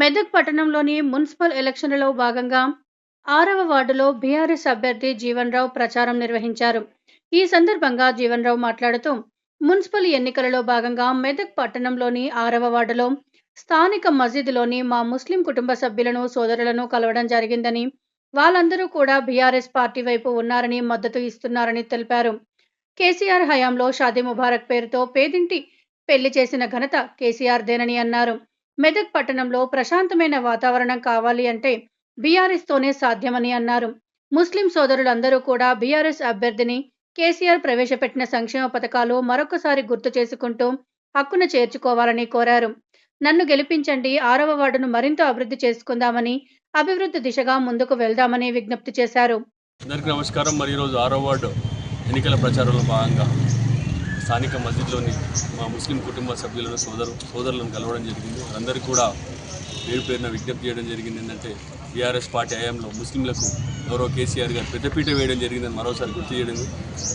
మెదక్ పట్టణంలోని మున్సిపల్ ఎలక్షన్లలో భాగంగా ఆరవ వార్డులో బీఆర్ఎస్ అభ్యర్థి జీవన్ రావు ప్రచారం నిర్వహించారు. ఈ సందర్భంగా జీవన్ రావు మాట్లాడుతూ మున్సిపల్ ఎన్నికలలో భాగంగా మెదక్ పట్టణంలోని ఆరవ వార్డులో స్థానిక మసీదులోని మా ముస్లిం కుటుంబ సభ్యులను సోదరులను కలవడం జరిగిందని వాళ్ళందరూ కూడా బీఆర్ఎస్ పార్టీ వైపు ఉన్నారని మద్దతు ఇస్తున్నారని తెలిపారు. కేసీఆర్ హయాంలో షాదీ ముబారక్ పేరుతో పేదింటి పెళ్ళి చేసిన ఘనత కేసీఆర్ దేనని అన్నారు. మెదక్ పట్టణంలో ప్రశాంతమైన వాతావరణం కావాలి అంటే బీఆర్ఎస్తోనే సాధ్యమని అన్నారు. ముస్లిం సోదరులందరూ కూడా బీఆర్ఎస్ అభ్యర్థిని కేసీఆర్ ప్రవేశపెట్టిన సంక్షేమ పథకాలు మరొకసారి గుర్తు చేసుకుంటూ హక్కున చేర్చుకోవాలని కోరారు. నన్ను గెలిపించండి ఆరవ వార్డును మరింత అభివృద్ధి చేసుకుందామని అభివృద్ధి దిశగా ముందుకు వెళ్దామని విజ్ఞప్తి చేశారు. అందరికీ నమస్కారం. మరి ఈరోజు ఆరో వార్డు ఎన్నికల ప్రచారంలో భాగంగా స్థానిక మస్జిద్లోని మా ముస్లిం కుటుంబ సభ్యులను సోదరు సోదరులను కలవడం జరిగింది. వారందరికీ కూడా పేరు పేరున విజ్ఞప్తి చేయడం జరిగింది. ఏంటంటే బీఆర్ఎస్ పార్టీ హయాంలో ముస్లింలకు గౌరవ కేసీఆర్ గారు పెద్దపీట వేయడం జరిగిందని మరోసారి గుర్తు చేయడం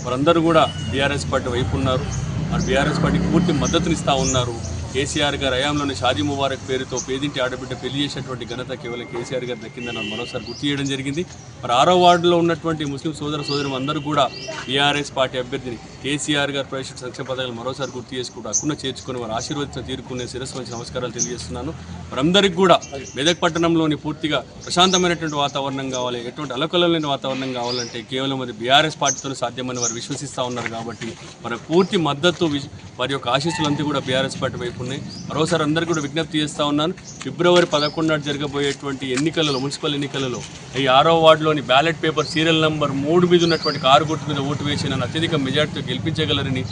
వారందరూ కూడా బీఆర్ఎస్ పార్టీ వైపు ఉన్నారు. మరి బీఆర్ఎస్ పార్టీకి పూర్తి మద్దతునిస్తూ ఉన్నారు. కేసీఆర్ గారు హయాంలోని షాదీ ముబారక్ పేరుతో పేదింటి ఆడబిడ్డ పెళ్ళి చేసినటువంటి ఘనత కేవలం కేసీఆర్ గారు దక్కిందని మరోసారి గుర్తు చేయడం జరిగింది. మరి ఆరో వార్డులో ఉన్నటువంటి ముస్లిం సోదర సోదరు అందరూ కూడా బీఆర్ఎస్ పార్టీ అభ్యర్థిని కేసీఆర్ గారు ప్రవేశించిన సంక్షేమ పథకాలు మరోసారి గుర్తు చేసుకుంటూ అక్కున చేర్చుకుని వారు ఆశీర్వదించిన తీరుకునే శిరస్సు మంచి నమస్కారాలు తెలియజేస్తున్నాను. వారందరికీ కూడా మెదక్ పట్టణంలోని పూర్తిగా ప్రశాంతమైనటువంటి వాతావరణం కావాలి ఎటువంటి అలకలలేని వాతావరణం కావాలంటే కేవలం అది బీఆర్ఎస్ పార్టీతో సాధ్యమని వారు విశ్వసిస్తూ ఉన్నారు కాబట్టి మరి పూర్తి మద్దతు వారి యొక్క ఆశీస్సులంతా కూడా బీఆర్ఎస్ పార్టీ వైపు ఉన్నాయి. మరోసారి అందరికీ కూడా విజ్ఞప్తి చేస్తూ ఉన్నాను ఫిబ్రవరి పదకొండు నాడు జరగబోయేటువంటి ఎన్నికలలో మున్సిపల్ ఎన్నికలలో ఈ ఆరో వార్డులోని బ్యాలెట్ పేపర్ సీరియల్ నెంబర్ మూడు మీద ఉన్నటువంటి కారు గుర్తు మీద ఓటు వేసి నన్ను అత్యధిక మెజార్టీతో గెలిపించగలరని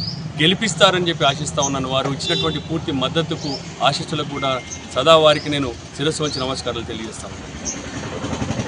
గెలిపిస్తారని చెప్పి ఆశిస్తా ఉన్నాను. వారు ఇచ్చినటువంటి పూర్తి మద్దతుకు ఆశీస్సులకు కూడా సదా వారికి నేను శిరస్సు వచ్చి నమస్కారాలు తెలియజేస్తాను